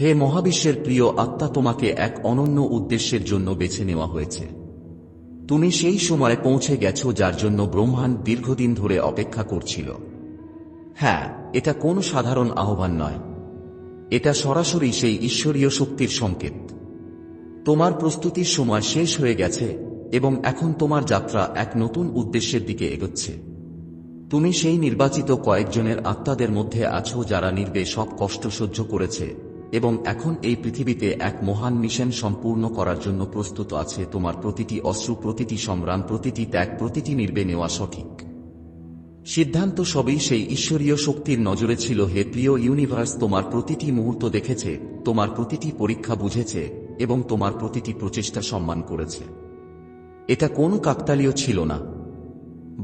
হে মহাবিশ্বের প্রিয় আত্মা, তোমাকে এক অনন্য উদ্দেশ্যের জন্য বেছে নেওয়া হয়েছে। তুমি সেই সময় পৌঁছে গেছো যার জন্য ব্রহ্মাণ্ড দীর্ঘদিন ধরে অপেক্ষা করছিল। হ্যাঁ এটা কোন সাধারণ আহ্বান নয়। এটা সরাসরি সেই ঈশ্বরীয় শক্তির সংকেত। তোমার প্রস্তুতির সময় শেষ হয়ে গেছে এবং এখন তোমার যাত্রা এক নতুন উদ্দেশ্যের দিকে এগোচ্ছে। তুমি সেই নির্বাচিত কয়েকজনের আত্মাদের মধ্যে আছো যারা নির্বে সব কষ্ট সহ্য করেছে। এবং এখন এই পৃথিবীতে এক মহান মিশন সম্পূর্ণ করার জন্য প্রস্তুত আছে তোমার প্রতিটি অশ্রু, প্রতিটি সংগ্রাম প্রতিটি ত্যাগ, প্রতিটি নির্বে নেওয়া সঠিক। সিদ্ধান্ত সবই সেই ঈশ্বরীয় শক্তির নজরে ছিল। হে প্রিয় ইউনিভার্স, তোমার প্রতিটি মুহূর্ত দেখেছে, তোমার প্রতিটি পরীক্ষা বুঝেছে এবং তোমার প্রতিটি প্রচেষ্টা সম্মান করেছে। এটা কোনো কাকতালীয় ছিল না,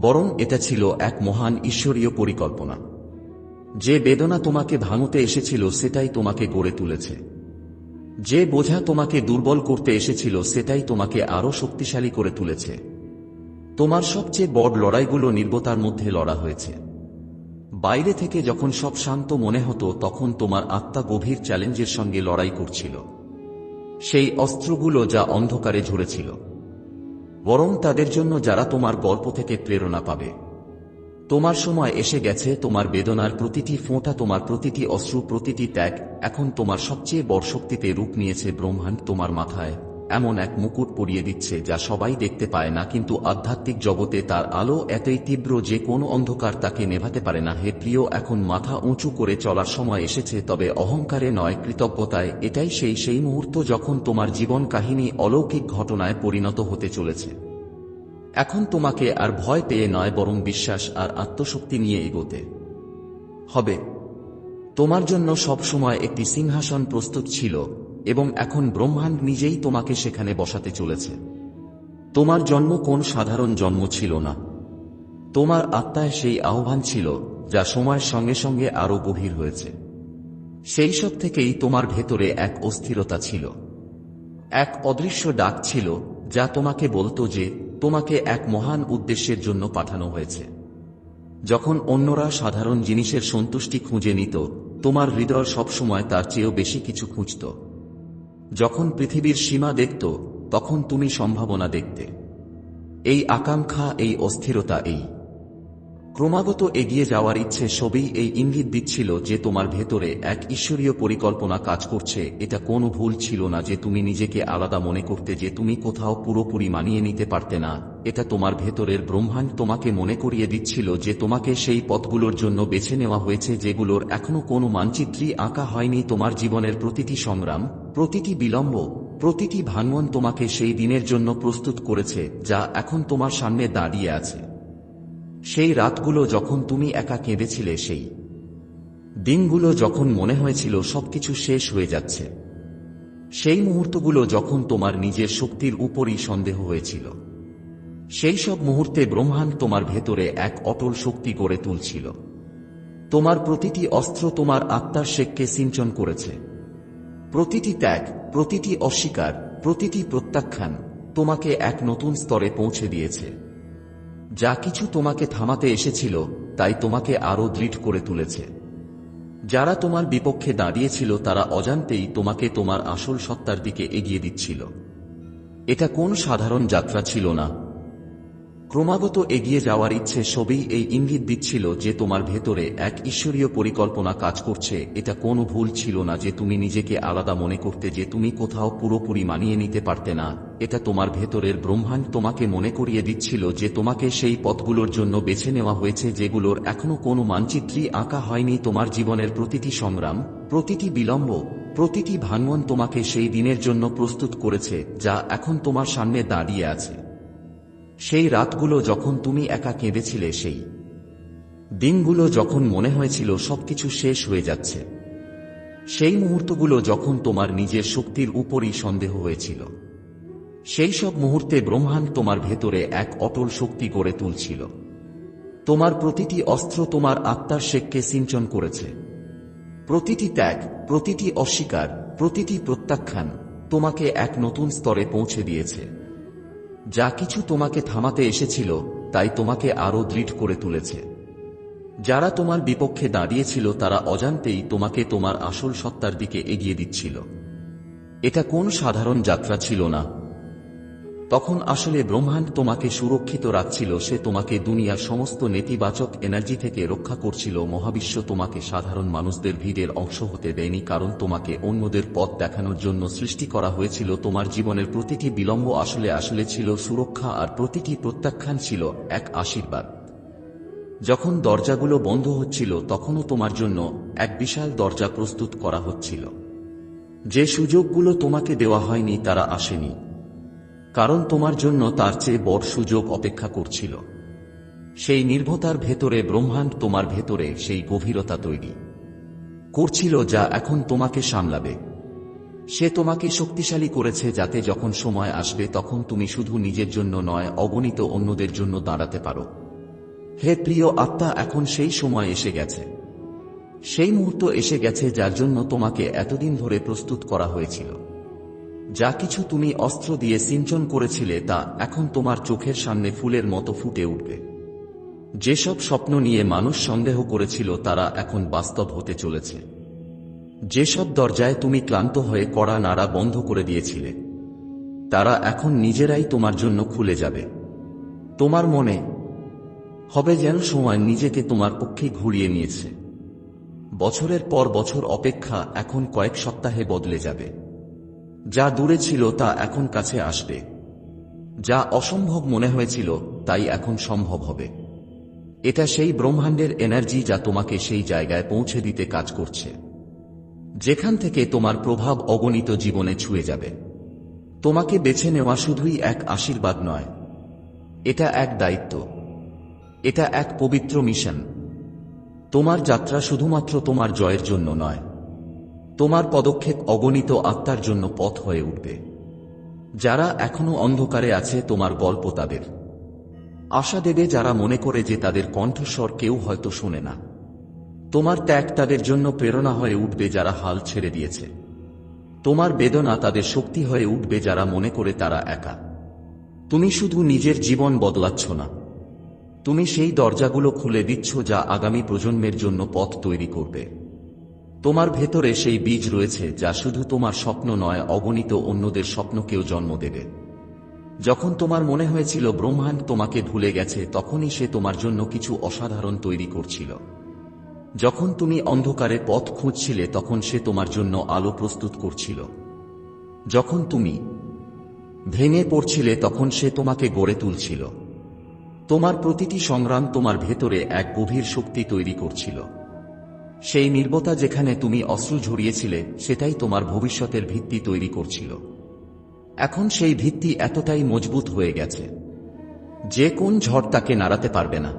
বরং এটা ছিল এক মহান ঈশ্বরীয় পরিকল্পনা। যে বেদনা তোমাকে ভাঙতে এসেছিল সেটাই তোমাকে গড়ে তুলেছে। যে বোঝা তোমাকে দুর্বল করতে এসেছিল সেটাই তোমাকে আরও শক্তিশালী করে তুলেছে। তোমার সবচেয়ে বড় লড়াইগুলো নির্বতার মধ্যে লড়া হয়েছে। বাইরে থেকে যখন সব শান্ত মনে হতো, তখন তোমার আত্মা গভীর চ্যালেঞ্জের সঙ্গে লড়াই করছিল। সেই অস্ত্রগুলো যা অন্ধকারে ঝরেছিল। বরং তাদের জন্য যারা তোমার গল্প থেকে প্রেরণা পাবে। তোমার সময় এসে গেছে, তোমার বেদনার প্রতিটি ফোঁটা, তোমার প্রতিটি অশ্রু, প্রতিটি ত্যাগ, এখন তোমার সবচেয়ে বড় শক্তিতে রূপ নিয়েছে ব্রহ্মাণ্ড তোমার মাথায়। এমন এক মুকুট পরিয়ে দিচ্ছে যা সবাই দেখতে পায় না, কিন্তু আধ্যাত্মিক জগতে তার আলো এতই তীব্র যে কোনো অন্ধকার তাকে নেভাতে পারে না। হে প্রিয়, এখন মাথা উঁচু করে চলার সময় এসেছে, তবে অহংকারে নয়, কৃতজ্ঞতায় এটাই সেই সেই মুহূর্ত যখন তোমার জীবন কাহিনী অলৌকিক ঘটনায় পরিণত হতে চলেছে। এখন তোমাকে আর ভয় পেয়ে নয় বরং বিশ্বাস আর আত্মশক্তি নিয়ে এগোতে। হবে। তোমার জন্য সব সময় একটি সিংহাসন প্রস্তুত ছিল এবং এখন ব্রহ্মাণ্ড নিজেই তোমাকে সেখানে বসাতে চলেছে। তোমার জন্ম কোন সাধারণ জন্ম ছিল না। তোমার আত্মায় সেই আহ্বান ছিল যা সময়ের সঙ্গে সঙ্গে আরও গভীর হয়েছে। সেই সব থেকেই তোমার ভেতরে এক অস্থিরতা ছিল। এক অদৃশ্য ডাক ছিল যা তোমাকে বলতো যে তোমাকে এক মহান উদ্দেশ্যের জন্য পাঠানো হয়েছে। যখন অন্যরা সাধারণ জিনিসের সন্তুষ্টি খুঁজে নিত, তোমার হৃদয় সবসময় তার চেয়েও বেশি কিছু খুঁজত। যখন পৃথিবীর সীমা দেখত, তখন তুমি সম্ভাবনা দেখতে। এই আকাঙ্ক্ষা, এই অস্থিরতা, এই ক্রমাগত এগিয়ে যাওয়ার ইচ্ছে সবই এই ইঙ্গিত দিচ্ছিল যে তোমার ভেতরে এক ঈশ্বরীয় পরিকল্পনা কাজ করছে। এটা কোনো ভুল ছিল না যে তুমি নিজেকে আলাদা মনে করতে যে তুমি কোথাও পুরোপুরি মানিয়ে নিতে পারতে না। এটা তোমার ভেতরের ব্রহ্মাণ্ড তোমাকে মনে করিয়ে দিচ্ছিল যে তোমাকে সেই পথগুলোর জন্য বেছে নেওয়া হয়েছে যেগুলোর এখনও কোনো মানচিত্রই আঁকা হয়নি তোমার জীবনের প্রতিটি সংগ্রাম, প্রতিটি বিলম্ব, প্রতিটি ভাঙ্গন তোমাকে সেই দিনের জন্য প্রস্তুত করেছে, যা এখন তোমার সামনে দাঁড়িয়ে আছে। সেই রাতগুলো যখন তুমি একা কেঁদেছিলে সেই দিনগুলো যখন মনে হয়েছিল সবকিছু শেষ হয়ে যাচ্ছে, সেই মুহূর্তগুলো যখন তোমার নিজের শক্তির উপরই সন্দেহ হয়েছিল, সেই সব মুহূর্তে ব্রহ্মাণ্ড তোমার ভেতরে এক অটল শক্তি গড়ে তুলছিল। তোমার প্রতিটি অস্ত্র তোমার আত্মার শেখকে সিঞ্চন করেছে। প্রতিটি ত্যাগ, প্রতিটি অস্বীকার, প্রতিটি প্রত্যাখ্যান তোমাকে এক নতুন স্তরে পৌঁছে দিয়েছে। যা কিছু তোমাকে থামাতে এসেছিল, তাই তোমাকে আরও দৃঢ় করে তুলেছে। যারা তোমার বিপক্ষে দাঁড়িয়েছিল, তারা অজান্তেই তোমাকে তোমার আসল সত্তার দিকে এগিয়ে দিচ্ছিল। এটা কোন সাধারণ যাত্রা ছিল না। ক্রমাগত এগিয়ে যাওয়ার ইচ্ছে সবই এই ইঙ্গিত দিচ্ছিল যে তোমার ভেতরে এক ঈশ্বরীয় পরিকল্পনা কাজ করছে। এটা কোনো ভুল ছিল না যে তুমি নিজেকে আলাদা মনে করতে যে তুমি কোথাও পুরোপুরি মানিয়ে নিতে পারতে না। এটা তোমার ভেতরের ব্রহ্মাণ্ড তোমাকে মনে করিয়ে দিচ্ছিল যে তোমাকে সেই পথগুলোর জন্য বেছে নেওয়া হয়েছে যেগুলোর এখনও কোনো মানচিত্রই আঁকা হয়নি তোমার জীবনের প্রতিটি সংগ্রাম, প্রতিটি বিলম্ব, প্রতিটি ভাঙ্গন তোমাকে সেই দিনের জন্য প্রস্তুত করেছে, যা এখন তোমার সামনে দাঁড়িয়ে আছে। সেই রাতগুলো যখন তুমি একা কেঁদেছিলে সেই দিনগুলো যখন মনে হয়েছিল সবকিছু শেষ হয়ে যাচ্ছে, সেই মুহূর্তগুলো যখন তোমার নিজের শক্তির উপরই সন্দেহ হয়েছিল, সেই সব মুহূর্তে ব্রহ্মাণ্ড তোমার ভেতরে এক অটল শক্তি গড়ে তুলছিল। তোমার প্রতিটি অস্ত্র তোমার আত্মার শেখকে সিঞ্চন করেছে। প্রতিটি ত্যাগ, প্রতিটি অস্বীকার, প্রতিটি প্রত্যাখ্যান তোমাকে এক নতুন স্তরে পৌঁছে দিয়েছে। যা কিছু তোমাকে থামাতে এসেছিল, তাই তোমাকে আরও দৃঢ় করে তুলেছে। যারা তোমার বিপক্ষে দাঁড়িয়েছিল, তারা অজান্তেই তোমাকে তোমার আসল সত্তার দিকে এগিয়ে দিচ্ছিল। এটা কোন সাধারণ যাত্রা ছিল না তখন আসলে ব্রহ্মাণ্ড তোমাকে সুরক্ষিত রাখছিল, সে তোমাকে দুনিয়ার সমস্ত নেতিবাচক এনার্জি থেকে রক্ষা করছিল, মহাবিশ্ব তোমাকে সাধারণ মানুষদের ভিড়ের অংশ হতে দেয়নি, কারণ তোমাকে অন্যদের পথ দেখানোর জন্য সৃষ্টি করা হয়েছিল, তোমার জীবনের প্রতিটি বিলম্ব আসলে আসলে ছিল সুরক্ষা আর প্রতিটি প্রত্যাখ্যান ছিল এক আশীর্বাদ। যখন দরজাগুলো বন্ধ হচ্ছিল, তখনও তোমার জন্য এক বিশাল দরজা প্রস্তুত করা হচ্ছিল। যে সুযোগগুলো তোমাকে দেওয়া হয়নি, তারা আসেনি। কারণ তোমার জন্য তার চেয়ে বড় সুযোগ অপেক্ষা করছিল। সেই নির্ভতার ভেতরে ব্রহ্মাণ্ড তোমার ভেতরে সেই গভীরতা তৈরি করছিল যা এখন তোমাকে সামলাবে। সে তোমাকে শক্তিশালী করেছে যাতে যখন সময় আসবে তখন তুমি শুধু নিজের জন্য নয়, অগণিত অন্যদের জন্য দাঁড়াতে পারো। হে প্রিয় আত্মা, এখন সেই সময় এসে গেছে। সেই মুহূর্ত এসে গেছে যার জন্য তোমাকে এতদিন ধরে প্রস্তুত করা হয়েছিল। যা কিছু তুমি অস্ত্র দিয়ে সিঞ্চন করেছিলে তা এখন তোমার চোখের সামনে ফুলের মতো ফুটে উঠবে। যেসব স্বপ্ন নিয়ে মানুষ সন্দেহ করেছিল, তারা এখন বাস্তব হতে চলেছে। যেসব দরজায় তুমি ক্লান্ত হয়ে কড়া নাড়া বন্ধ করে দিয়েছিলে, তারা এখন নিজেরাই তোমার জন্য খুলে যাবে। তোমার মনে হবে যেন সময় নিজেকে তোমার পক্ষে ঘুরিয়ে নিয়েছে। বছরের পর বছর অপেক্ষা এখন কয়েক সপ্তাহে বদলে যাবে। যা দূরে ছিল তা এখন কাছে আসবে। যা অসম্ভব মনে হয়েছিল, তাই এখন সম্ভব হবে। এটা সেই ব্রহ্মাণ্ডের এনার্জি যা তোমাকে সেই জায়গায় পৌঁছে দিতে কাজ করছে। যেখান থেকে তোমার প্রভাব অগণিত জীবনে ছুঁয়ে যাবে। তোমাকে বেছে নেওয়া শুধুই এক আশীর্বাদ নয়। এটা এক দায়িত্ব। এটা এক পবিত্র মিশন। তোমার যাত্রা শুধুমাত্র তোমার জয়ের জন্য নয়। তোমার পদক্ষেপ অগণিত আত্মার জন্য পথ হয়ে উঠবে। যারা এখনও অন্ধকারে আছে, তোমার গল্প তাদের। আশা দেবে যারা মনে করে যে তাদের কণ্ঠস্বর কেউ হয়তো শোনে না। তোমার ত্যাগ তাদের জন্য প্রেরণা হয়ে উঠবে যারা হাল ছেড়ে দিয়েছে। তোমার বেদনা তাদের শক্তি হয়ে উঠবে যারা মনে করে তারা একা। তুমি শুধু নিজের জীবন বদলাচ্ছ না। তুমি সেই দরজাগুলো খুলে দিচ্ছ যা আগামী প্রজন্মের জন্য পথ তৈরি করবে। তোমার ভেতরে সেই বীজ রয়েছে যা শুধু তোমার স্বপ্ন নয়, অগণিত অন্যদের স্বপ্নকেও জন্ম দেবে। যখন তোমার মনে হয়েছিল ব্রহ্মাণ্ড তোমাকে ভুলে গেছে, তখনই সে তোমার জন্য কিছু অসাধারণ তৈরি করছিল। যখন তুমি অন্ধকারে পথ খুঁজছিলে, তখন সে তোমার জন্য আলো প্রস্তুত করছিল। যখন তুমি ভেঙে পড়ছিলে, তখন সে তোমাকে গড়ে তুলছিল। তোমার প্রতিটি সংগ্রাম তোমার ভেতরে এক গভীর শক্তি তৈরি করছিল। সেই নির্বতা যেখানে তুমি অস্ত্র ঝরিয়েছিলে, সেটাই তোমার ভবিষ্যতের ভিত্তি তৈরি করছিল। এখন সেই ভিত্তি এতটাই মজবুত হয়ে গেছে। যে কোন ঝড় তাকে নাড়াতে পারবে না।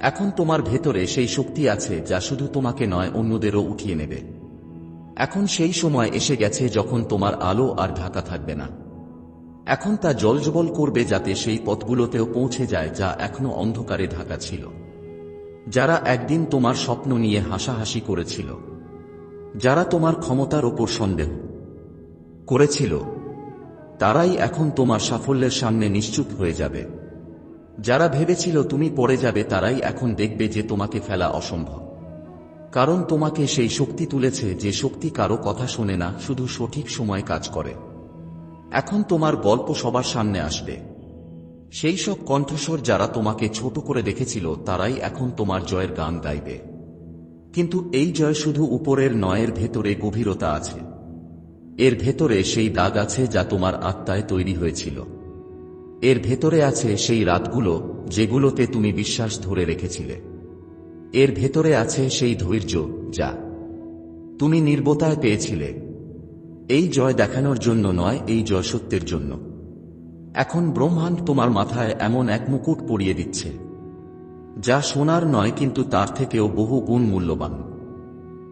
এখন তোমার ভেতরে সেই শক্তি আছে যা শুধু তোমাকে নয়, অন্যদেরও উঠিয়ে নেবে। এখন সেই সময় এসে গেছে যখন তোমার আলো আর ঢাকা থাকবে না। এখন তা জলজবল করবে যাতে সেই পথগুলোতেও পৌঁছে যায় যা এখনও অন্ধকারে ঢাকা ছিল। যারা একদিন তোমার স্বপ্ন নিয়ে হাসাহাসি করেছিল, যারা তোমার ক্ষমতার ওপর সন্দেহ করেছিল, তারাই এখন তোমার সাফল্যের সামনে নিশ্চুপ হয়ে যাবে। যারা ভেবেছিল তুমি পড়ে যাবে, তারাই এখন দেখবে যে তোমাকে ফেলা অসম্ভব। কারণ তোমাকে সেই শক্তি তুলেছে যে শক্তি কারও কথা শোনে না, শুধু সঠিক সময় কাজ করে। এখন তোমার গল্প সবার সামনে আসবে। সেই সব কণ্ঠস্বর যারা তোমাকে ছোট করে দেখেছিল, তারাই এখন তোমার জয়ের গান গাইবে। কিন্তু এই জয় শুধু উপরের নয়ের ভেতরে গভীরতা আছে। এর ভেতরে সেই দাগ আছে যা তোমার আত্মায় তৈরি হয়েছিল। এর ভেতরে আছে সেই রাতগুলো যেগুলোতে তুমি বিশ্বাস ধরে রেখেছিলে। এর ভেতরে আছে সেই ধৈর্য যা তুমি নির্বতায় পেয়েছিলে। এই জয় দেখানোর জন্য নয়, এই জয় সত্যের জন্য। এখন ব্রহ্মাণ্ড তোমার মাথায় এমন এক মুকুট পরিয়ে দিচ্ছে, যা সোনার নয় কিন্তু তার থেকেও বহু গুণ মূল্যবান।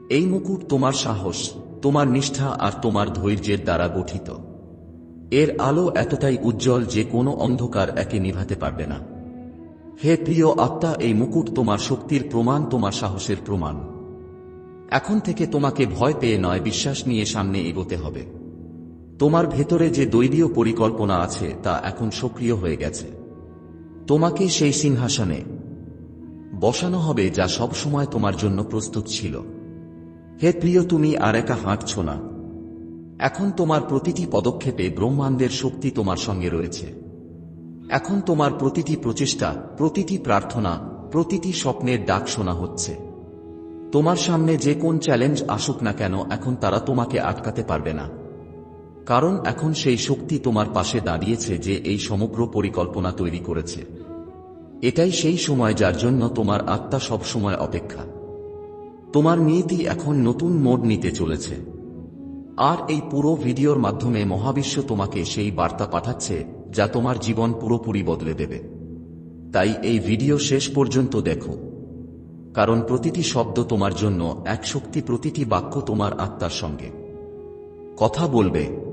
এই মুকুট তোমার সাহস, তোমার নিষ্ঠা আর তোমার ধৈর্যের দ্বারা গঠিত। এর আলো এতটাই উজ্জ্বল যে কোনো অন্ধকার একে নিভাতে পারবে না। হে প্রিয় আত্মা, এই মুকুট তোমার শক্তির প্রমাণ, তোমার সাহসের প্রমাণ। এখন থেকে তোমাকে ভয় পেয়ে নয়, বিশ্বাস নিয়ে সামনে এগোতে হবে। তোমার ভেতরে যে দৈবীয় পরিকল্পনা আছে তা এখন সক্রিয় হয়ে গেছে। তোমাকে সেই সিংহাসনে বসানো হবে যা সব সময় তোমার জন্য প্রস্তুত ছিল। হে প্রিয়, তুমি আর একা হাঁটছ না। এখন তোমার প্রতিটি পদক্ষেপে ব্রহ্মাণ্ডের শক্তি তোমার সঙ্গে রয়েছে। এখন তোমার প্রতিটি প্রচেষ্টা, প্রতিটি প্রার্থনা, প্রতিটি স্বপ্নের ডাক শোনা হচ্ছে। তোমার সামনে যে কোন চ্যালেঞ্জ আসুক না কেন, এখন তারা তোমাকে আটকাতে পারবে না। কারণ এখন সেই শক্তি তোমার পাশে দাঁড়িয়েছে যে এই সমগ্র পরিকল্পনা তৈরি করেছে। এটাই সেই সময় যার জন্য তোমার আত্মা সব সময় অপেক্ষা। তোমার নিয়তি এখন নতুন মোড় নিতে চলেছে। আর এই পুরো ভিডিওর মাধ্যমে মহাবিশ্ব তোমাকে সেই বার্তা পাঠাচ্ছে, যা তোমার জীবন পুরোপুরি বদলে দেবে। তাই এই ভিডিও শেষ পর্যন্ত দেখো। কারণ প্রতিটি শব্দ তোমার জন্য এক শক্তি প্রতিটি বাক্য তোমার আত্মার সঙ্গে। কথা বলবে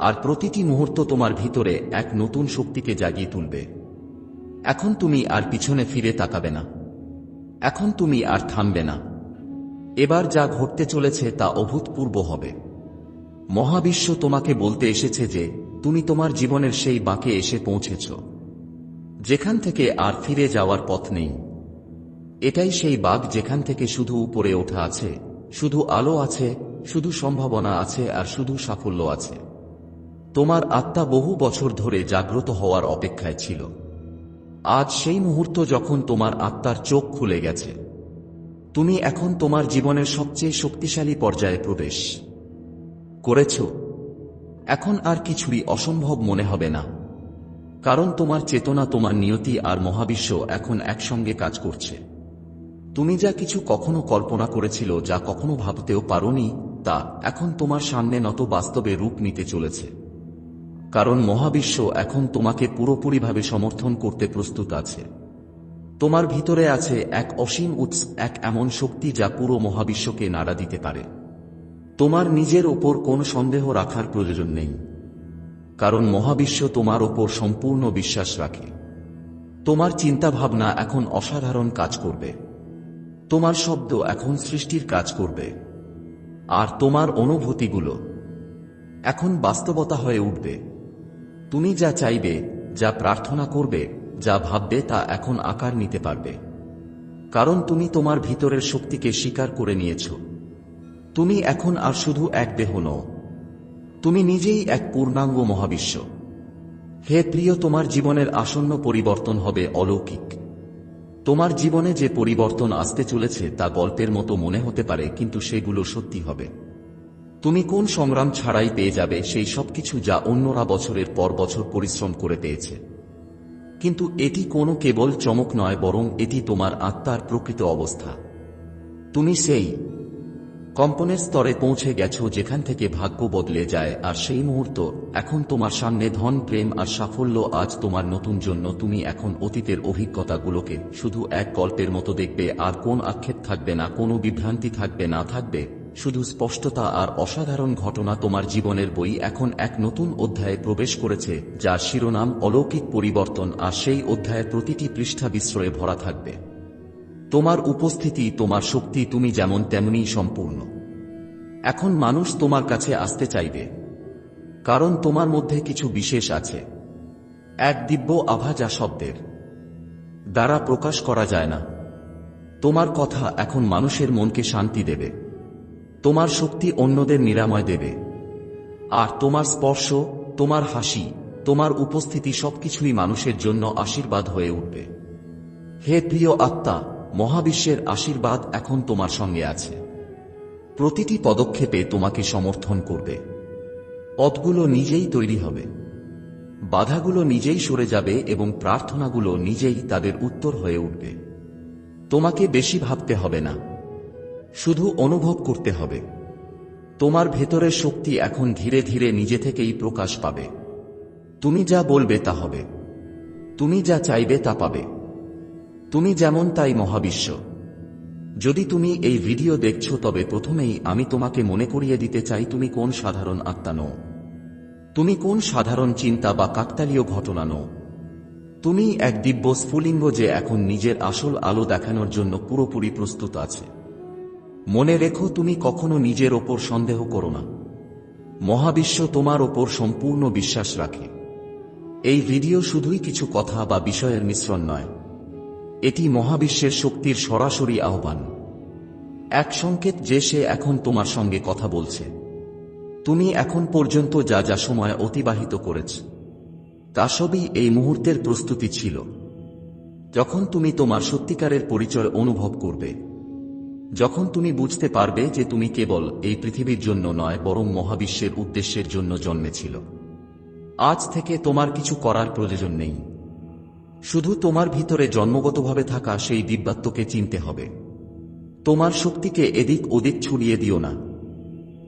আর প্রতিটি মুহূর্ত তোমার ভিতরে এক নতুন শক্তিকে জাগিয়ে তুলবে। এখন তুমি আর পিছনে ফিরে তাকাবে না। এখন তুমি আর থামবে না। এবার যা ঘটতে চলেছে তা অভূতপূর্ব হবে। মহাবিশ্ব তোমাকে বলতে এসেছে যে, তুমি তোমার জীবনের সেই বাঁকে এসে পৌঁছেছ। যেখান থেকে আর ফিরে যাওয়ার পথ নেই। এটাই সেই বাঘ যেখান থেকে শুধু উপরে ওঠা আছে, শুধু আলো আছে, শুধু সম্ভাবনা আছে আর শুধু সাফল্য আছে। তোমার আত্মা বহু বছর ধরে জাগ্রত হওয়ার অপেক্ষায় ছিল। আজ সেই মুহূর্ত যখন তোমার আত্মার চোখ খুলে গেছে। তুমি এখন তোমার জীবনের সবচেয়ে শক্তিশালী পর্যায়ে প্রবেশ করেছ। এখন আর কিছুই অসম্ভব মনে হবে না। কারণ তোমার চেতনা, তোমার নিয়তি আর মহাবিশ্ব এখন একসঙ্গে কাজ করছে। তুমি যা কিছু কখনো কল্পনা করেছিল, যা কখনো ভাবতেও পারোনি, তা এখন তোমার সামনে নত বাস্তবে রূপ নিতে চলেছে। কারণ মহাবিশ্ব এখন তোমাকে পুরোপুরিভাবে সমর্থন করতে প্রস্তুত আছে। তোমার ভিতরে আছে এক অসীম উৎস, এক এমন শক্তি যা পুরো মহাবিশ্বকে নাড়া দিতে পারে। তোমার নিজের ওপর কোন সন্দেহ রাখার প্রয়োজন নেই। কারণ মহাবিশ্ব তোমার ওপর সম্পূর্ণ বিশ্বাস রাখে। তোমার চিন্তাভাবনা এখন অসাধারণ কাজ করবে। তোমার শব্দ এখন সৃষ্টির কাজ করবে। আর তোমার অনুভূতিগুলো এখন বাস্তবতা হয়ে উঠবে। তুমি যা চাইবে, যা প্রার্থনা করবে, যা ভাববে তা এখন আকার নিতে পারবে। কারণ তুমি তোমার ভিতরের শক্তিকে স্বীকার করে নিয়েছ। তুমি এখন আর শুধু এক দেহ নও। তুমি নিজেই এক পূর্ণাঙ্গ মহাবিশ্ব। হে প্রিয়, তোমার জীবনের আসন্ন পরিবর্তন হবে অলৌকিক। তোমার জীবনে যে পরিবর্তন আসতে চলেছে তা গল্পের মতো মনে হতে পারে, কিন্তু সেগুলো সত্যি হবে। তুমি কোন সংগ্রাম ছাড়াই পেয়ে যাবে সেই সবকিছু যা অন্যরা বছরের পর বছর পরিশ্রম করে পেয়েছে। কিন্তু এটি কোনো কেবল চমক নয়, বরং এটি তোমার আত্মার প্রকৃত অবস্থা। তুমি সেই কম্পনের স্তরে পৌঁছে গেছো যেখান থেকে ভাগ্য বদলে যায়, আর সেই মুহূর্ত এখন তোমার সামনে ধন, প্রেম আর সাফল্য আজ তোমার নতুন জন্য। তুমি এখন অতীতের অভিজ্ঞতাগুলোকে শুধু এক গল্পের মতো দেখবে, আর কোন আক্ষেপ থাকবে না, কোনো বিভ্রান্তি থাকবে না, থাকবে শুধু স্পষ্টতা আর অসাধারণ ঘটনা তোমার জীবনের বই এখন এক নতুন অধ্যায়ে প্রবেশ করেছে, যার শিরোনাম অলৌকিক পরিবর্তন আর সেই অধ্যায়ের প্রতিটি পৃষ্ঠা বিস্ময়ে ভরা থাকবে। তোমার উপস্থিতি, তোমার শক্তি তুমি যেমন তেমনি সম্পূর্ণ। এখন মানুষ তোমার কাছে আসতে চাইবে, কারণ তোমার মধ্যে কিছু বিশেষ আছে। এক দিব্য আভা যা শব্দের, দ্বারা প্রকাশ করা যায় না। তোমার কথা এখন মানুষের মনকে শান্তি দেবে। তোমার শক্তি অন্যদের নিরাময় দেবে। আর তোমার স্পর্শ, তোমার হাসি, তোমার উপস্থিতি সবকিছুই মানুষের জন্য আশীর্বাদ হয়ে উঠবে। হে প্রিয় আত্মা, মহাবিশ্বের আশীর্বাদ এখন তোমার সঙ্গে আছে। প্রতিটি পদক্ষেপে তোমাকে সমর্থন করবে। পথগুলো নিজেই তৈরি হবে। বাধাগুলো নিজেই সরে যাবে এবং প্রার্থনাগুলো নিজেই তাদের উত্তর হয়ে উঠবে। তোমাকে বেশি ভাবতে হবে না। শুধু অনুভব করতে হবে। তোমার ভেতরের শক্তি এখন ধীরে ধীরে নিজে থেকেই প্রকাশ পাবে। তুমি যা বলবে তা হবে। তুমি যা চাইবে তা পাবে। তুমি যেমন তাই মহাবিশ্ব। যদি তুমি এই ভিডিও দেখছ, তবে প্রথমেই আমি তোমাকে মনে করিয়ে দিতে চাই, তুমি কোন সাধারণ আত্মা নও। তুমি কোন সাধারণ চিন্তা বা কাকতালীয় ঘটনা নও। তুমি এক দিব্য স্ফুলিঙ্গ যে এখন নিজের আসল আলো দেখানোর জন্য পুরোপুরি প্রস্তুত আছে। মনে রেখো তুমি কখনো নিজের ওপর সন্দেহ করো না। মহাবিশ্ব তোমার ওপর সম্পূর্ণ বিশ্বাস রাখে। এই ভিডিও শুধুই কিছু কথা বা বিষয়ের মিশ্রণ নয়। এটি মহাবিশ্বের শক্তির সরাসরি আহ্বান। এক সংকেত যে সে এখন তোমার সঙ্গে কথা বলছে। তুমি এখন পর্যন্ত যা যা সময় অতিবাহিত করেছ, তা সবই এই মুহূর্তের প্রস্তুতি ছিল। যখন তুমি তোমার সত্যিকারের পরিচয় অনুভব করবে যখন তুমি বুঝতে পারবে যে তুমি কেবল এই পৃথিবীর জন্য নয়, বরং মহাবিশ্বের উদ্দেশ্যের জন্য জন্মেছিল। আজ থেকে তোমার কিছু করার প্রয়োজন নেই। শুধু তোমার ভিতরে জন্মগতভাবে থাকা সেই দিব্যাত্মকে চিনতে হবে। তোমার শক্তিকে এদিক ওদিক ছড়িয়ে দিও না।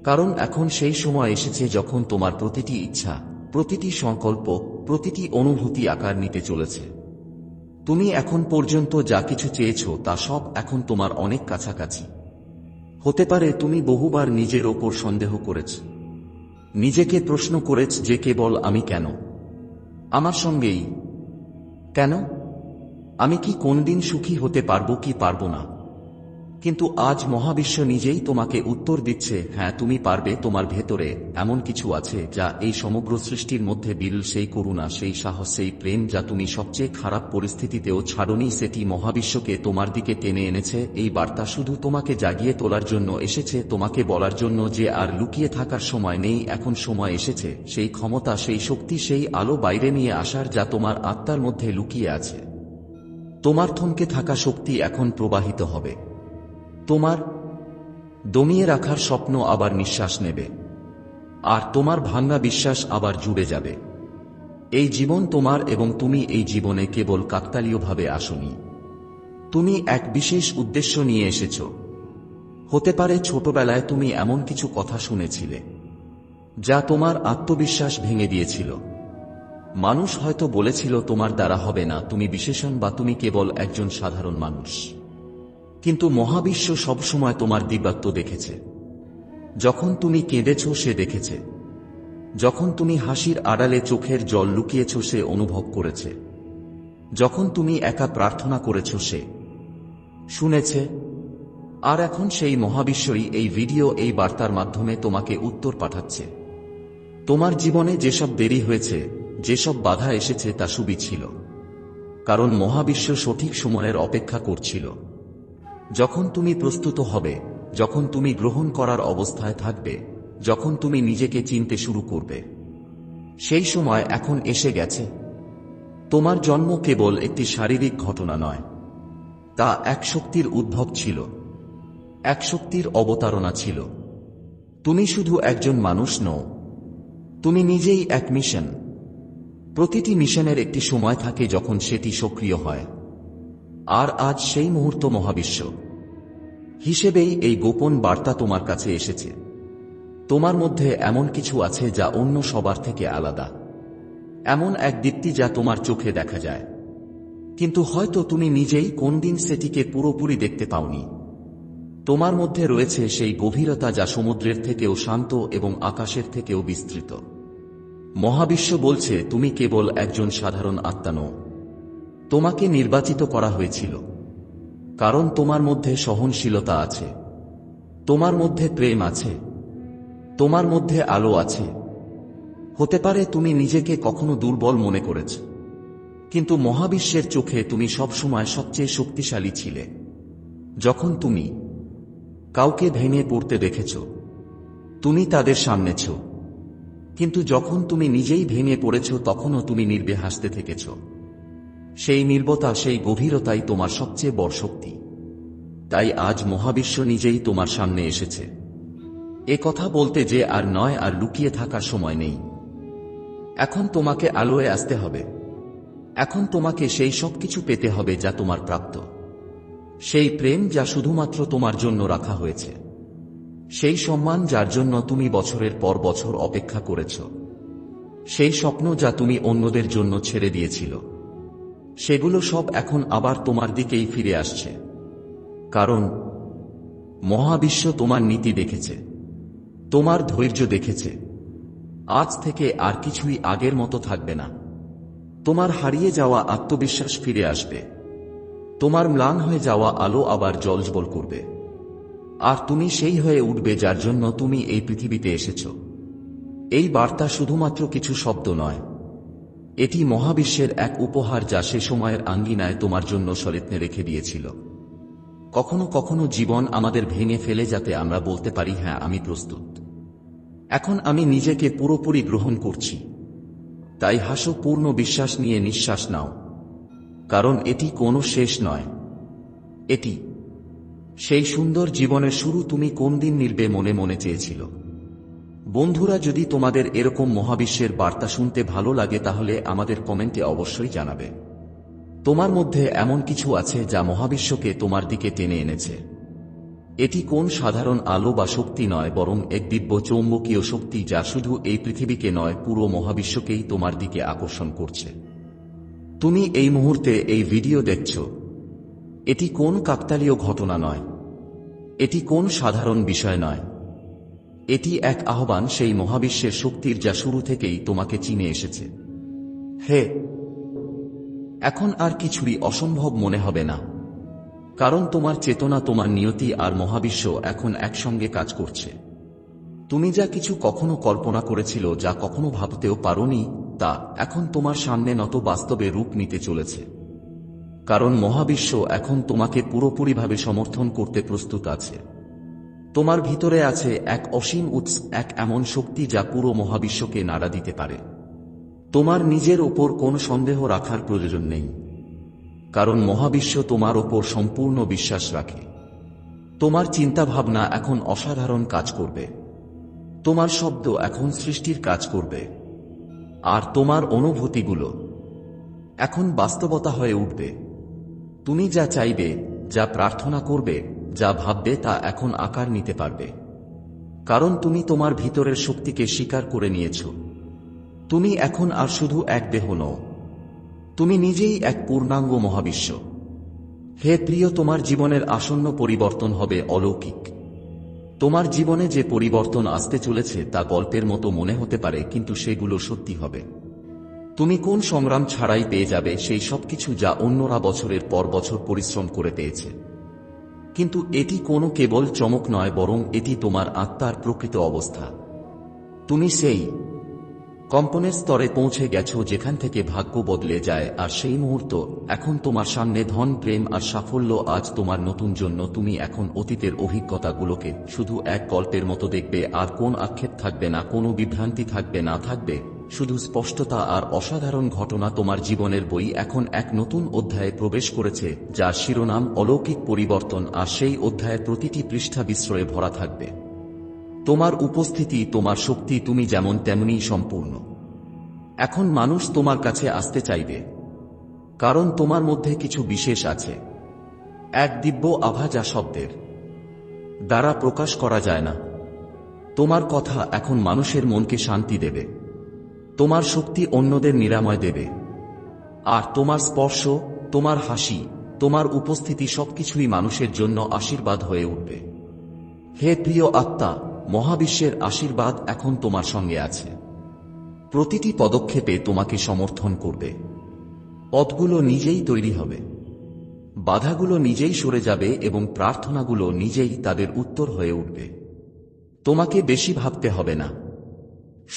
কারণ এখন সেই সময় এসেছে যখন তোমার প্রতিটি ইচ্ছা, প্রতিটি সংকল্প, প্রতিটি অনুভূতি আকার নিতে চলেছে। তুমি এখন পর্যন্ত যা কিছু চেয়েছ, তা সব এখন তোমার অনেক কাছাকাছি। হতে পারে তুমি বহুবার নিজের ওপর সন্দেহ করেছ। নিজেকে প্রশ্ন করেছ যে কেবল আমি কেন? আমার সঙ্গেই। কেন? আমি কি কোন দিন সুখী হতে পারব কি পারব না? কিন্তু আজ মহাবিশ্ব নিজেই তোমাকে উত্তর দিচ্ছে হ্যাঁ তুমি পারবে তোমার ভেতরে এমন কিছু আছে যা এই সমগ্র সৃষ্টির মধ্যে বিরল সেই করুণা, সেই সাহস, সেই প্রেম যা তুমি সবচেয়ে খারাপ পরিস্থিতিতেও ছাড়নি, সেটি মহাবিশ্বকে তোমার দিকে টেনে এনেছে। এই বার্তা শুধু তোমাকে জাগিয়ে তোলার জন্য এসেছে, তোমাকে বলার জন্য যে আর লুকিয়ে থাকার সময় নেই, এখন সময় এসেছে। সেই ক্ষমতা, সেই শক্তি, সেই আলো বাইরে নিয়ে আসার যা তোমার আত্মার মধ্যে লুকিয়ে আছে। তোমার থমকে থাকা শক্তি এখন প্রবাহিত হবে। তোমার দমিয়ে রাখার স্বপ্ন আবার নিঃশ্বাস নেবে, আর তোমার ভাঙ্গা বিশ্বাস আবার জুড়ে যাবে। এই জীবন তোমার এবং তুমি এই জীবনে কেবল কাকতালীয়ভাবে আসনি। তুমি এক বিশেষ উদ্দেশ্য নিয়ে এসেছ। হতে পারে ছোটবেলায় তুমি এমন কিছু কথা শুনেছিলে, যা তোমার আত্মবিশ্বাস ভেঙে দিয়েছিল। মানুষ হয়তো বলেছিল, তোমার দ্বারা হবে না, তুমি বিশেষণ বা তুমি কেবল একজন সাধারণ মানুষ। কিন্তু মহাবিশ্ব সবসময় তোমার দিব্যাত্ম দেখেছে। যখন তুমি কেঁদেছ, সে দেখেছে। যখন তুমি হাসির আড়ালে চোখের জল লুকিয়েছ, সে অনুভব করেছে। যখন তুমি একা প্রার্থনা করেছ, সে শুনেছে। আর এখন সেই মহাবিশ্বই এই ভিডিও, এই বার্তার মাধ্যমে তোমাকে উত্তর পাঠাচ্ছে। তোমার জীবনে যেসব দেরি হয়েছে, যেসব বাধা এসেছে, তা সুবি ছিল কারণ মহাবিশ্ব সঠিক সময়ের অপেক্ষা করছিল। যখন তুমি প্রস্তুত হবে, যখন তুমি গ্রহণ করার অবস্থায় থাকবে, যখন তুমি নিজেকে চিনতে শুরু করবে। সেই সময় এখন এসে গেছে। তোমার জন্ম কেবল একটি শারীরিক ঘটনা নয়, তা এক শক্তির উদ্ভব ছিল, এক শক্তির অবতারণা ছিল। তুমি শুধু একজন মানুষ নও, তুমি নিজেই এক মিশন। প্রতিটি মিশনের একটি সময় থাকে যখন সেটি সক্রিয় হয়। আর আজ সেই মুহূর্ত মহাবিশ্ব। হিসেবেই এই গোপন বার্তা তোমার কাছে এসেছে। তোমার মধ্যে এমন কিছু আছে যা অন্য সবার থেকে আলাদা। এমন এক দীপ্তি যা তোমার চোখে দেখা যায়। কিন্তু হয়তো তুমি নিজেই কোন দিন সেটিকে পুরোপুরি দেখতে পাওনি। তোমার মধ্যে রয়েছে সেই গভীরতা যা সমুদ্রের থেকেও শান্ত এবং আকাশের থেকেও বিস্তৃত। মহাবিশ্ব বলছে, তুমি কেবল একজন সাধারণ আত্মা নও। তোমাকে নির্বাচিত করা হয়েছিল। কারণ তোমার মধ্যে সহনশীলতা আছে। তোমার মধ্যে প্রেম আছে। তোমার মধ্যে আলো আছে। হতে পারে তুমি নিজেকে কখনো দুর্বল মনে করেছ। কিন্তু মহাবিশ্বের চোখে তুমি সবসময় সবচেয়ে শক্তিশালী ছিলে। যখন তুমি কাউকে ভেঙে পড়তে দেখেছ, তুমি তাদের সামনেছ কিন্তু যখন তুমি নিজেই ভেঙে পড়েছ, তখনও তুমি নির্বে হাসতে থেকেছ। সেই নির্বতা, সেই গভীরতাই তোমার সবচেয়ে বড় শক্তি। তাই আজ মহাবিশ্ব নিজেই তোমার সামনে এসেছে। এ কথা বলতে যে আর নয় আর লুকিয়ে থাকার সময় নেই। এখন তোমাকে আলোয় আসতে হবে। এখন তোমাকে সেই সব কিছু পেতে হবে যা তোমার প্রাপ্ত। সেই প্রেম যা শুধুমাত্র তোমার জন্য রাখা হয়েছে। সেই সম্মান যার জন্য তুমি বছরের পর বছর অপেক্ষা করেছ। সেই স্বপ্ন যা তুমি অন্যদের জন্য ছেড়ে দিয়েছিল। সেগুলো সব এখন আবার তোমার দিকেই ফিরে আসছে। কারণ, মহাবিশ্ব তোমার নীতি দেখেছে, তোমার ধৈর্য দেখেছে। আজ থেকে আর কিছুই আগের মতো থাকবে না। তোমার হারিয়ে যাওয়া আত্মবিশ্বাস ফিরে আসবে। তোমার ম্লান হয়ে যাওয়া আলো আবার জলজবল করবে। আর তুমি সেই হয়ে উঠবে যার জন্য তুমি এই পৃথিবীতে এসেছ। এই বার্তা শুধুমাত্র কিছু শব্দ নয়। এটি মহাবিশ্বের এক উপহার যা সে সময়ের আঙ্গিনায় তোমার জন্য সরিত্নে রেখে দিয়েছিল। কখনো কখনো জীবন আমাদের ভেঙে ফেলে যাতে আমরা বলতে পারি হ্যাঁ আমি প্রস্তুত। এখন আমি নিজেকে পুরোপুরি গ্রহণ করছি। তাই হাসো পূর্ণ বিশ্বাস নিয়ে নিঃশ্বাস নাও। কারণ এটি কোনো শেষ নয়। এটি সেই সুন্দর জীবনের শুরু তুমি কোন দিন নির্বে মনে মনে চেয়েছিল। বন্ধুরা, যদি তোমাদের এরকম মহাবিশ্বের বার্তা শুনতে ভালো লাগে, তাহলে আমাদের কমেন্টে অবশ্যই জানাবে। তোমার মধ্যে এমন কিছু আছে যা মহাবিশ্বকে তোমার দিকে টেনে এনেছে। এটি কোন সাধারণ আলো বা শক্তি নয়, বরং এক দিব্য চৌম্বকীয় শক্তি যা শুধু এই পৃথিবীকে নয়, পুরো মহাবিশ্বকেই তোমার দিকে আকর্ষণ করছে। তুমি এই মুহূর্তে এই ভিডিও দেখছ। এটি কোন কাকতালীয় ঘটনা নয়। এটি কোন সাধারণ বিষয় নয়। এটি এক আহ্বান সেই মহাবিশ্বের শক্তির যা শুরু থেকেই তোমাকে চিনে এসেছে। হে, এখন আর কিছুই অসম্ভব মনে হবে না, কারণ তোমার চেতনা, তোমার নিয়তি আর মহাবিশ্ব এখন একসঙ্গে কাজ করছে। তুমি যা কিছু কখনো কল্পনা করেছিল, যা কখনো ভাবতেও পারোনি, তা এখন তোমার সামনে নত বাস্তবে রূপ নিতে চলেছে। কারণ মহাবিশ্ব এখন তোমাকে পুরোপুরিভাবে সমর্থন করতে প্রস্তুত আছে। তোমার ভিতরে আছে এক অসীম উৎস, এক এমন শক্তি যা পুরো মহাবিশ্বকে নাড়া দিতে পারে। তোমার নিজের ওপর কোন সন্দেহ রাখার প্রয়োজন নেই, কারণ মহাবিশ্ব তোমার ওপর সম্পূর্ণ বিশ্বাস রাখে। তোমার চিন্তাভাবনা এখন অসাধারণ কাজ করবে। তোমার শব্দ এখন সৃষ্টির কাজ করবে। আর তোমার অনুভূতিগুলো এখন বাস্তবতা হয়ে উঠবে। তুমি যা চাইবে, যা প্রার্থনা করবে যা ভাববে তা এখন আকার নিতে পারবে। কারণ তুমি তোমার ভিতরের শক্তিকে স্বীকার করে নিয়েছ। তুমি এখন আর শুধু এক দেহ নও। তুমি নিজেই এক পূর্ণাঙ্গ মহাবিশ্ব। হে প্রিয়, তোমার জীবনের আসন্ন পরিবর্তন হবে অলৌকিক। তোমার জীবনে যে পরিবর্তন আসতে চলেছে তা গল্পের মতো মনে হতে পারে, কিন্তু সেগুলো সত্যি হবে। তুমি কোন সংগ্রাম ছাড়াই পেয়ে যাবে সেই সবকিছু যা অন্যরা বছরের পর বছর পরিশ্রম করে পেয়েছে। কিন্তু এটি কোনো কেবল চমক নয়, বরং এটি তোমার আত্মার প্রকৃত অবস্থা। তুমি সেই কম্পনের স্তরে পৌঁছে গেছো, যেখান থেকে ভাগ্য বদলে যায়, আর সেই মুহূর্ত এখন তোমার সামনে ধন, প্রেম আর সাফল্য আজ তোমার নতুন জন্য। তুমি এখন অতীতের অভিজ্ঞতাগুলোকে শুধু এক গল্পের মতো দেখবে, আর কোন আক্ষেপ থাকবে না, কোনো বিভ্রান্তি থাকবে না, থাকবে শুধু স্পষ্টতা আর অসাধারণ ঘটনা তোমার জীবনের বই এখন এক নতুন অধ্যায়ে প্রবেশ করেছে, যার শিরোনাম অলৌকিক পরিবর্তন আর সেই অধ্যায়ের প্রতিটি পৃষ্ঠা বিস্ময়ে ভরা থাকবে। তোমার উপস্থিতি, তোমার শক্তি, তুমি যেমন তেমনি সম্পূর্ণ। এখন মানুষ তোমার কাছে আসতে চাইবে। কারণ তোমার মধ্যে কিছু বিশেষ আছে। এক দিব্য আভা যা শব্দের। দ্বারা প্রকাশ করা যায় না। তোমার কথা এখন মানুষের মনকে শান্তি দেবে। তোমার শক্তি অন্যদের নিরাময় দেবে। আর তোমার স্পর্শ, তোমার হাসি, তোমার উপস্থিতি সবকিছুই মানুষের জন্য আশীর্বাদ হয়ে উঠবে। হে প্রিয় আত্মা, মহাবিশ্বের আশীর্বাদ এখন তোমার সঙ্গে আছে। প্রতিটি পদক্ষেপে তোমাকে সমর্থন করবে। পথগুলো নিজেই তৈরি হবে। বাধাগুলো নিজেই সরে যাবে এবং প্রার্থনাগুলো নিজেই তাদের উত্তর হয়ে উঠবে। তোমাকে বেশি ভাবতে হবে না।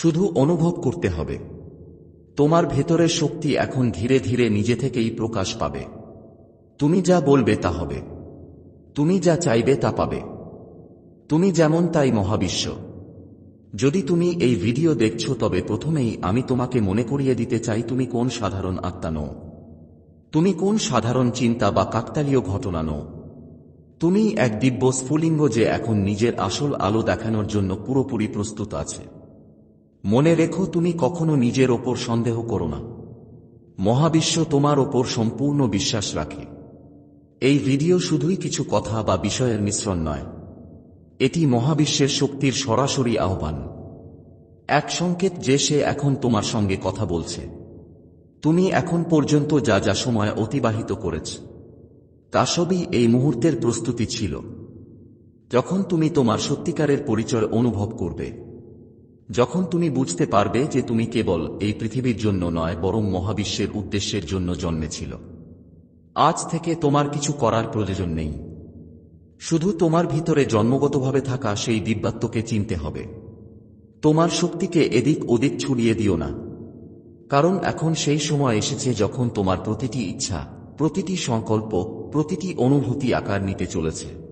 শুধু অনুভব করতে হবে। তোমার ভেতরের শক্তি এখন ধীরে ধীরে নিজে থেকেই প্রকাশ পাবে। তুমি যা বলবে তা হবে। তুমি যা চাইবে তা পাবে। তুমি যেমন তাই মহাবিশ্ব। যদি তুমি এই ভিডিও দেখছ, তবে প্রথমেই আমি তোমাকে মনে করিয়ে দিতে চাই, তুমি কোন সাধারণ আত্মা নও। তুমি কোন সাধারণ চিন্তা বা কাকতালীয় ঘটনা নও। তুমি এক দিব্য স্ফুলিঙ্গ যে এখন নিজের আসল আলো দেখানোর জন্য পুরোপুরি প্রস্তুত আছে। মনে রেখো তুমি কখনো নিজের ওপর সন্দেহ করো না। মহাবিশ্ব তোমার ওপর সম্পূর্ণ বিশ্বাস রাখে। এই ভিডিও শুধুই কিছু কথা বা বিষয়ের মিশ্রণ নয়। এটি মহাবিশ্বের শক্তির সরাসরি আহ্বান। এক সংকেত যে সে এখন তোমার সঙ্গে কথা বলছে। তুমি এখন পর্যন্ত যা যা সময় অতিবাহিত করেছ, তা সবই এই মুহূর্তের প্রস্তুতি ছিল। যখন তুমি তোমার সত্যিকারের পরিচয় অনুভব করবে যখন তুমি বুঝতে পারবে যে তুমি কেবল এই পৃথিবীর জন্য নয়, বরং মহাবিশ্বের উদ্দেশ্যের জন্য জন্মেছিল। আজ থেকে তোমার কিছু করার প্রয়োজন নেই। শুধু তোমার ভিতরে জন্মগতভাবে থাকা সেই দিব্যাত্মকে চিনতে হবে। তোমার শক্তিকে এদিক ওদিক ছুড়িয়ে দিও না। কারণ এখন সেই সময় এসেছে যখন তোমার প্রতিটি ইচ্ছা, প্রতিটি সংকল্প, প্রতিটি অনুভূতি আকার নিতে চলেছে।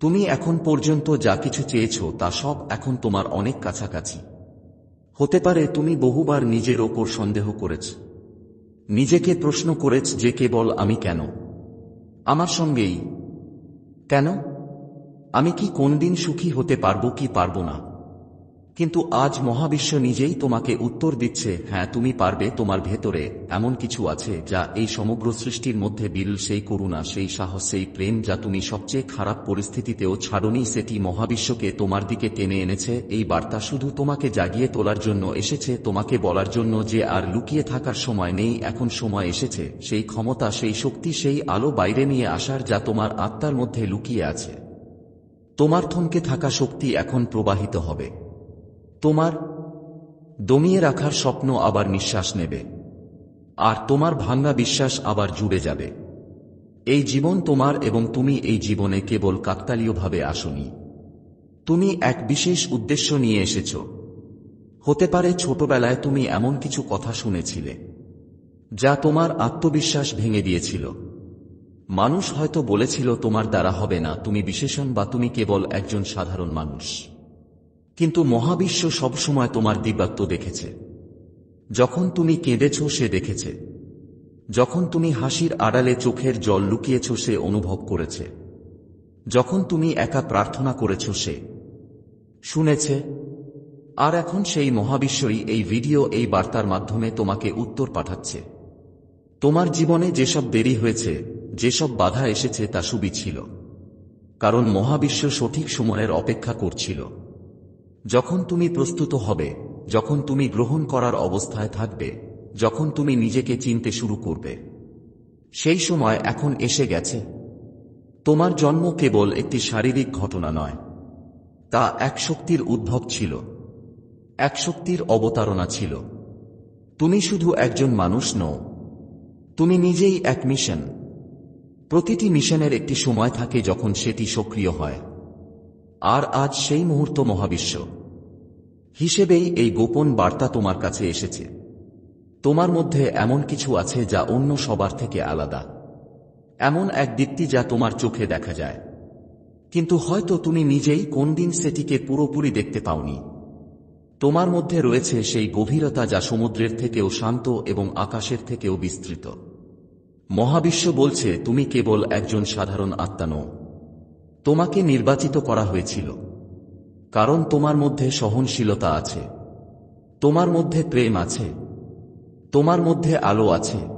তুমি এখন পর্যন্ত যা কিছু চেয়েছ, তা সব এখন তোমার অনেক কাছাকাছি। হতে পারে তুমি বহুবার নিজের ওপর সন্দেহ করেছ। নিজেকে প্রশ্ন করেছ যে কেবল আমি কেন? আমার সঙ্গেই। কেন? আমি কি কোনদিন সুখী হতে পারব কি পারব না? কিন্তু আজ মহাবিশ্ব নিজেই তোমাকে উত্তর দিচ্ছে হ্যাঁ তুমি পারবে তোমার ভেতরে এমন কিছু আছে যা এই সমগ্র সৃষ্টির মধ্যে বিরল সেই করুণা, সেই সাহস, সেই প্রেম যা তুমি সবচেয়ে খারাপ পরিস্থিতিতেও ছাড়নি, সেটি মহাবিশ্বকে তোমার দিকে টেনে এনেছে। এই বার্তা শুধু তোমাকে জাগিয়ে তোলার জন্য এসেছে, তোমাকে বলার জন্য যে আর লুকিয়ে থাকার সময় নেই, এখন সময় এসেছে। সেই ক্ষমতা, সেই শক্তি, সেই আলো বাইরে নিয়ে আসার যা তোমার আত্মার মধ্যে লুকিয়ে আছে। তোমার থমকে থাকা শক্তি এখন প্রবাহিত হবে। তোমার দমিয়ে রাখার স্বপ্ন আবার নিঃশ্বাস নেবে। আর তোমার ভাঙ্গা বিশ্বাস আবার জুড়ে যাবে। এই জীবন তোমার এবং তুমি এই জীবনে কেবল কাকতালীয়ভাবে আসনি। তুমি এক বিশেষ উদ্দেশ্য নিয়ে এসেছ। হতে পারে ছোটবেলায় তুমি এমন কিছু কথা শুনেছিলে, যা তোমার আত্মবিশ্বাস ভেঙে দিয়েছিল। মানুষ হয়তো বলেছিল, তোমার দ্বারা হবে না, তুমি বিশেষণ বা তুমি কেবল একজন সাধারণ মানুষ। কিন্তু মহাবিশ্ব সবসময় তোমার দিব্যাত্ম দেখেছে। যখন তুমি কেঁদেছ, সে দেখেছে। যখন তুমি হাসির আড়ালে চোখের জল লুকিয়েছ, সে অনুভব করেছে। যখন তুমি একা প্রার্থনা করেছ, সে শুনেছে। আর এখন সেই মহাবিশ্বই এই ভিডিও, এই বার্তার মাধ্যমে তোমাকে উত্তর পাঠাচ্ছে। তোমার জীবনে যেসব দেরি হয়েছে, যেসব বাধা এসেছে, তা সুবি ছিল। কারণ মহাবিশ্ব সঠিক সময়ের অপেক্ষা করছিল। যখন তুমি প্রস্তুত হবে, যখন তুমি গ্রহণ করার অবস্থায় থাকবে, যখন তুমি নিজেকে চিনতে শুরু করবে। সেই সময় এখন এসে গেছে। তোমার জন্ম কেবল একটি শারীরিক ঘটনা নয়, তা এক শক্তির উদ্ভব ছিল, এক শক্তির অবতারণা ছিল। তুমি শুধু একজন মানুষ নও, তুমি নিজেই এক মিশন। প্রতিটি মিশনের একটি সময় থাকে যখন সেটি সক্রিয় হয়। আর আজ সেই মুহূর্ত মহাবিশ্ব। হিসেবেই এই গোপন বার্তা তোমার কাছে এসেছে। তোমার মধ্যে এমন কিছু আছে যা অন্য সবার থেকে আলাদা। এমন এক দীপ্তি যা তোমার চোখে দেখা যায়। কিন্তু হয়তো তুমি নিজেই কোন দিন সেটিকে পুরোপুরি দেখতে পাওনি। তোমার মধ্যে রয়েছে সেই গভীরতা যা সমুদ্রের থেকেও শান্ত এবং আকাশের থেকেও বিস্তৃত। মহাবিশ্ব বলছে, তুমি কেবল একজন সাধারণ আত্মা নও। তোমাকে নির্বাচিত করা হয়েছিল। কারণ তোমার মধ্যে সহনশীলতা আছে। তোমার মধ্যে প্রেম আছে। তোমার মধ্যে আলো আছে।